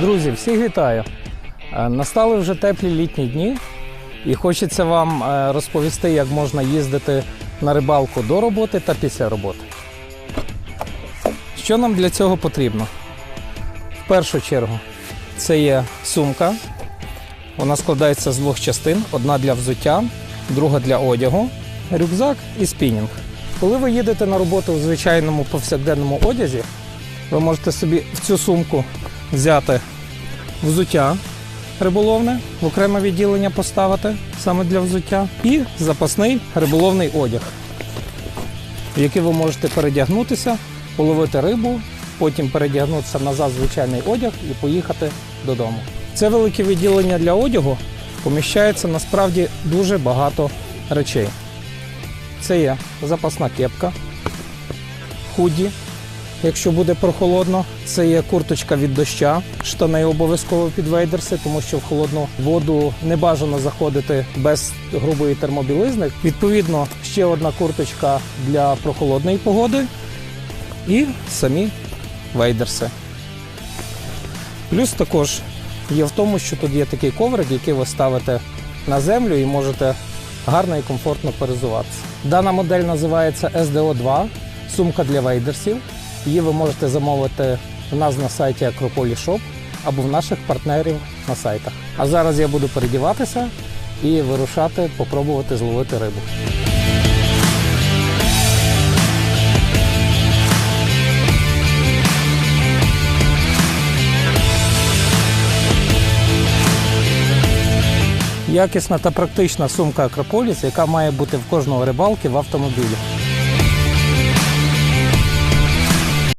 Друзі, всіх вітаю! Е, Настали вже теплі літні дні, і хочеться вам е, розповісти, як можна їздити на рибалку до роботи та після роботи. Що нам для цього потрібно? В першу чергу, це є сумка. Вона складається з двох частин: одна для взуття, друга для одягу, рюкзак і спінінг. Коли ви їдете на роботу в звичайному повсякденному одязі, ви можете собі в цю сумку взяти взуття риболовне, в окреме відділення поставити саме для взуття, і запасний риболовний одяг, в який ви можете передягнутися, половити рибу, потім передягнутися назад звичайний одяг і поїхати додому. Це велике відділення для одягу поміщається насправді дуже багато речей. Це є запасна кепка, худі, якщо буде прохолодно. Це є курточка від доща, штани обов'язково під вейдерси, тому що в холодну воду не бажано заходити без грубої термобілизни. Відповідно, ще одна курточка для прохолодної погоди і самі вейдерси. Плюс також є в тому, що тут є такий коврик, який ви ставите на землю і можете гарно і комфортно перезуватися. Дана модель називається SDO2, сумка для вейдерсів. Її ви можете замовити в нас на сайті Shop або в наших партнерів на сайтах. А зараз я буду передіватися і вирушати, попробувати зловити рибу. Якісна та практична сумка Акрополіс, яка має бути в кожного рибалки в автомобілі.